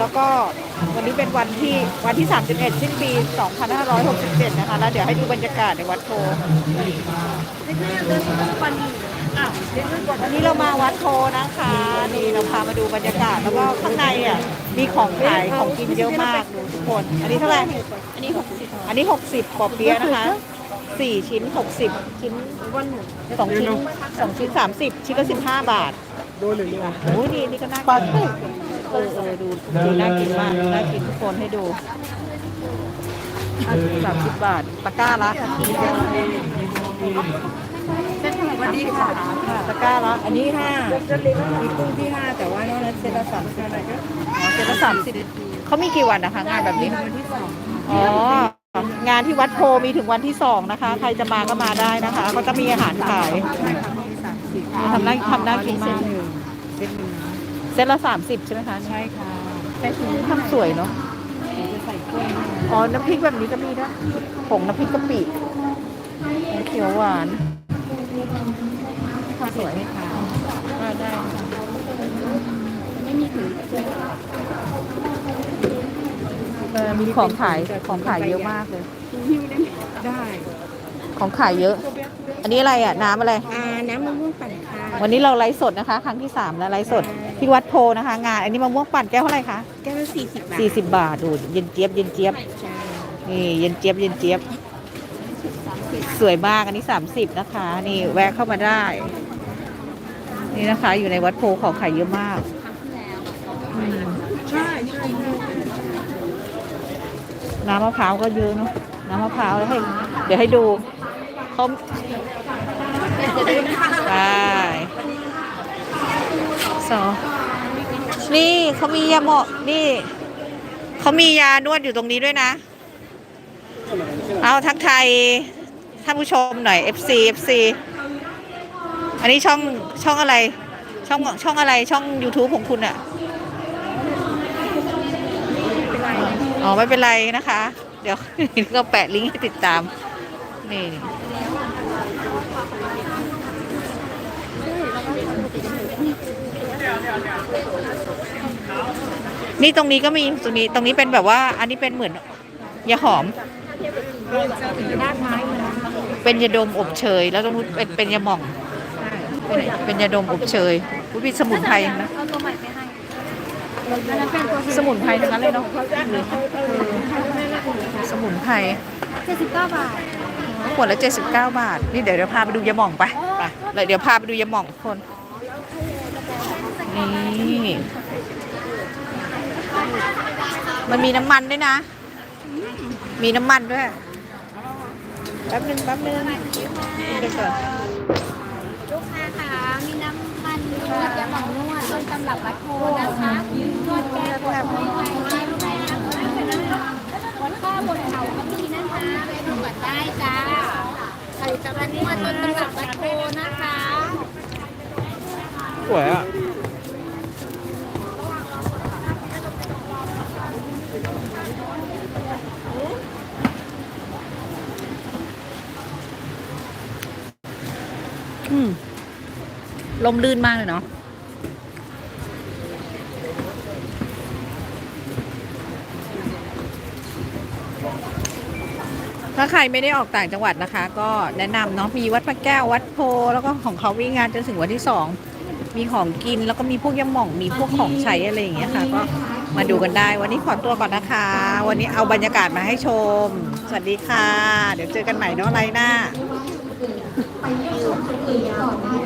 แล้วก็วันนี้เป็นวันที่วันที่ 31 สิ้นปี 2567 นะคะ แล้วเดี๋ยวให้ดูบรรยากาศในวัดโพวันนี้เรามาวัดโพนะคะ นี่เราพามาดูบรรยากาศ แล้วก็ข้างในอะมีของขายของกินเยอะมากดูทุกคน อันนี้เท่าไหร่ อันนี้ 60 อันนี้ 60ปอเปี๊ยะนะคะ4ชิ้น60ชิ้นวันหนึ่งสองชิ้นสองชิ้น30ชิ้นละ15บาทโดนเลยเนี่ยโอ้ยนี่นี่ก็น่ากิน เออเออดูดูน่ากินมากน่ากินทุกคนให้ดูสามสิบบาทตะกร้าละค่ะสวัสดีค่ะค่ะตะกร้าละอันนี้ห้ามีกุ้งที่5แต่ว่านอกนั้นเซตละสามสิบอ๋อเจ็ดละสามสิบเขามีกี่วันนะคะงานแบบนี้วันที่สองอ๋องานที่วัดโพมีถึงวันที่สองนะคะ ใครจะมาก็มาได้นะคะเขาจะมีอาหารขายสามสิบทำน่าทำน่ากินมากหนึ่งเซตหนึ่ง เซตละสามสิบใช่ไหมคะใช่ค่ะทำสวยเนาะจะใส่กล้วยให้อ๋อ น้ำพริกแบบนี้ก็มีด้วยผงน้ำพริกกะปิเขียวหวานข้าวสวยให้ค่ะอ่าได้ไม่มีถุงเออมีของขายของขายเยอะมากเลยหิ้วได้ไหมได้ของขายเยอะ อันนี้อะไรอะ น้ำอะไร อ่า น้ำมะม่วงปั่นค่ะ วันนี้เราไลฟ์สดนะคะ ครั้งที่สามแล้วไลฟ์สด ที่วัดโพนะคะ งาน อันนี้มะม่วงปั่นแก้วเท่าไหร่คะแก้วละสี่สิบบาทสี่สิบบาทดูเย็นเจี๊ยบเย็นเจี๊ยบใช่นี่เย็นเจี๊ยบเย็นเจี๊ยบ สวยมากอันนี้สามสิบนะคะ นี่แวะเข้ามาได้ นี่นะคะ อยู่ในวัดโพของขายเยอะมากอืมใช่ใช่น้ำมะพร้าวก็เยอะเนาะน้ำมะพร้าวแล้วให้เดี๋ยวให้ดูเขาไปสอง นี่เขามียาหมอนี่เขามียานวดอยู่ตรงนี้ด้วยนะ เอาทักไทยท่านผู้ชมหน่อย FC FC อันนี้ช่องช่องอะไร ช่องช่องอะไรช่อง YouTube ของคุณอะอ๋อ ไม่เป็นไรนะคะ เดี๋ยวก็แปะลิงก์ให้ติดตาม นี่ นี่ตรงนี้ก็มีตรงนี้ตรงนี้เป็นแบบว่า อันนี้เป็นเหมือนยาหอมรากไม้มันนะเป็นยาดมอบเชย แล้วตรงนู้นเป็นเป็นยาหม่อง เป็นเป็นยาดมอบเชยอุ๊ยมีสมุนไพรนะเอาตัวใหม่ไปให้อันนั้นเป็นตัวสมุนไพรทั้งนั้นเลยเนาะสมุนไพรเจ็ดสิบเก้าบาทขวดละ79 บาท นี่เดี๋ยวเดี๋ยวพาไปดูยาหม่องไปไปเลยเดี๋ยวพาไปดูยาหม่องทุกคน นี่มันมีน้ำมันด้วยนะ มีน้ำมันด้วย แป๊บนึงแป๊บนึงเดี๋ยวก่อนลูกค้าค่ะมีน้ำมันนวดยาหมองนวดต้นตำรับวัดโพนะคะนวดแก้ปวดเมื่อยไม่รู้ไหมนะวัดข้อบนเขาก็มีนะคะไปดูก่อนได้จ้าใครจะมานวดต้นตำรับวัดโพนะคะสวยอะ ลมลื่นมากเลยเนาะถ้าใครไม่ได้ออกต่างจังหวัดนะคะ ก็แนะนำเนาะมีวัดพระแก้ววัดโพ แล้วก็ของเขาวิ่งงานจนถึงวันที่สองมีของกินแล้วก็มีพวกยำหม่องมีพวกของใช้อะไรอย่างเงี้ยค่ะก็มาดูกันได้ วันนี้ขอตัวก่อนนะคะ วันนี้เอาบรรยากาศมาให้ชม สวัสดีค่ะ เดี๋ยวเจอกันใหม่เนาะไลน์หน้า ไปเยี่ยมชมคนอื่นก่อนได้